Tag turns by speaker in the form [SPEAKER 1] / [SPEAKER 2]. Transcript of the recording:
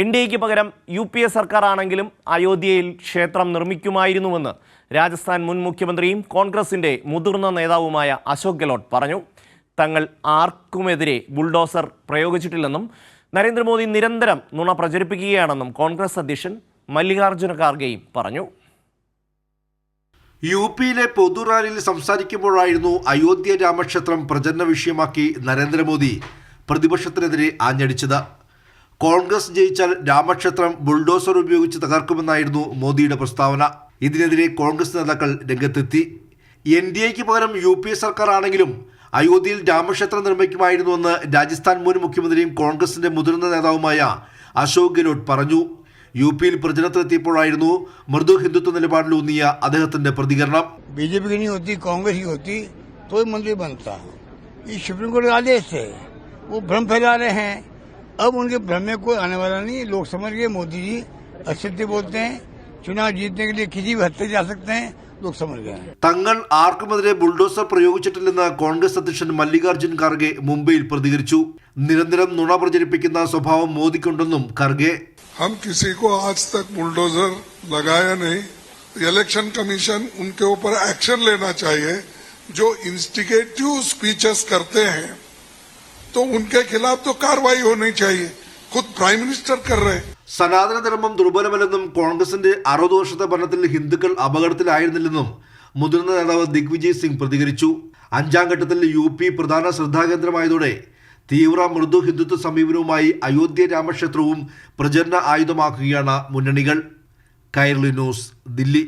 [SPEAKER 1] N D എക്ക് പകരം U P A സർക്കാർ ആണെങ്കിലും അയോധ്യയിൽ ക്ഷേത്രം നിർമ്മിക്കുമായിരുന്നുവെന്ന് രാജസ്ഥാൻ മുൻ മുഖ്യമന്ത്രിയും കോൺഗ്രസിന്റെ മുതിർന്ന നേതാവുമായ അശോക് ഗെലോട്ട് പറഞ്ഞു. തങ്ങൾ ആർക്കുമെതിരെ ബുൾഡോസർ പ്രയോഗിച്ചിട്ടില്ലെന്നും നരേന്ദ്രമോദി നിരന്തരം നുണ പ്രചരിപ്പിക്കുകയാണെന്നും കോൺഗ്രസ് അധ്യക്ഷൻ മല്ലികാർജുന ഖാർഗെയും പറഞ്ഞു.
[SPEAKER 2] യു പിയിലെ പൊതുറാലിയിൽ സംസാരിക്കുമ്പോഴായിരുന്നു അയോധ്യ രാമക്ഷേത്രം പ്രചരണ വിഷയമാക്കി നരേന്ദ്രമോദി പ്രതിപക്ഷത്തിനെതിരെ ആഞ്ഞടിച്ചത്. കോൺഗ്രസ് ജയിച്ചാൽ രാമക്ഷേത്രം ബുൾഡോസർ ഉപയോഗിച്ച് തകർക്കുമെന്നായിരുന്നു മോദിയുടെ പ്രസ്താവന ഇതിനെതിരെ കോൺഗ്രസ് നേതാക്കൾ രംഗത്തെത്തി എൻ ഡി എക്ക് പകരം യു പി എ സർക്കാർ ആണെങ്കിലും അയോധ്യയിൽ രാമക്ഷേത്രം നിർമ്മിക്കുമായിരുന്നുവെന്ന് രാജസ്ഥാൻ മുൻ മുഖ്യമന്ത്രിയും കോൺഗ്രസിന്റെ മുതിർന്ന നേതാവുമായ അശോക് ഗെഹ്ലോട്ട് പറഞ്ഞു യു പിയിൽ പ്രചരണത്തിലെത്തിയപ്പോഴായിരുന്നു മൃദു ഹിന്ദുത്വ നിലപാടിലൂന്നിയ അദ്ദേഹത്തിന്റെ പ്രതികരണം
[SPEAKER 3] बीजेपी की नहीं होती कांग्रेस की होती तो ही मंदिर बनता ये सुप्रीम कोर्ट का आदेश है वो भ्रम फैला रहे हैं अब उनके भ्रम में कोई आने वाला नहीं लोग समझ गए मोदी जी असत्य बोलते हैं चुनाव जीतने के लिए किसी भी हद तक जा सकते हैं लोग समझ गए हैं
[SPEAKER 2] തങ്ങൾ ആർക്കുമെതിരെ ബുൾഡോസർ പ്രയോഗിച്ചിട്ടില്ലെന്ന് കോൺഗ്രസ് അധ്യക്ഷൻ മല്ലികാർജ്ജുൻ ഖാർഗെ മുംബൈയിൽ പ്രതികരിച്ചു നിരന്തരം നുണ പ്രചരിപ്പിക്കുന്ന സ്വഭാവം മോദിക്കുണ്ടെന്നും ഖാർഗെ
[SPEAKER 4] हम किसी को आज तक बुलडोजर लगाया नहीं इलेक्शन कमीशन उनके ऊपर एक्शन लेना चाहिए जो इंस्टिगेटिव स्पीचेस करते हैं तो उनके खिलाफ तो कार्रवाई होनी चाहिए खुद प्राइम मिनिस्टर कर रहे हैं
[SPEAKER 2] സനാതന ധർമ്മം ദുർബലമല്ലെന്നും കോൺഗ്രസിന്റെ അറുപത് വർഷത്തെ ഭരണത്തിൽ ഹിന്ദുക്കൾ അപകടത്തിലായിരുന്നില്ലെന്നും മുതിർന്ന നേതാവ് ദിഗ്വിജയ് സിംഗ് പ്രതികരിച്ചു അഞ്ചാം ഘട്ടത്തിൽ യു പി പ്രധാന ശ്രദ്ധാകേന്ദ്രമായതോടെ തീവ്ര മൃദു ഹിന്ദുത്വ സമീപനവുമായി അയോധ്യ രാമക്ഷേത്രവും പ്രചരണ ആയുധമാക്കുകയാണ് മുന്നണികൾ കൈർലി ന്യൂസ് ദില്ലി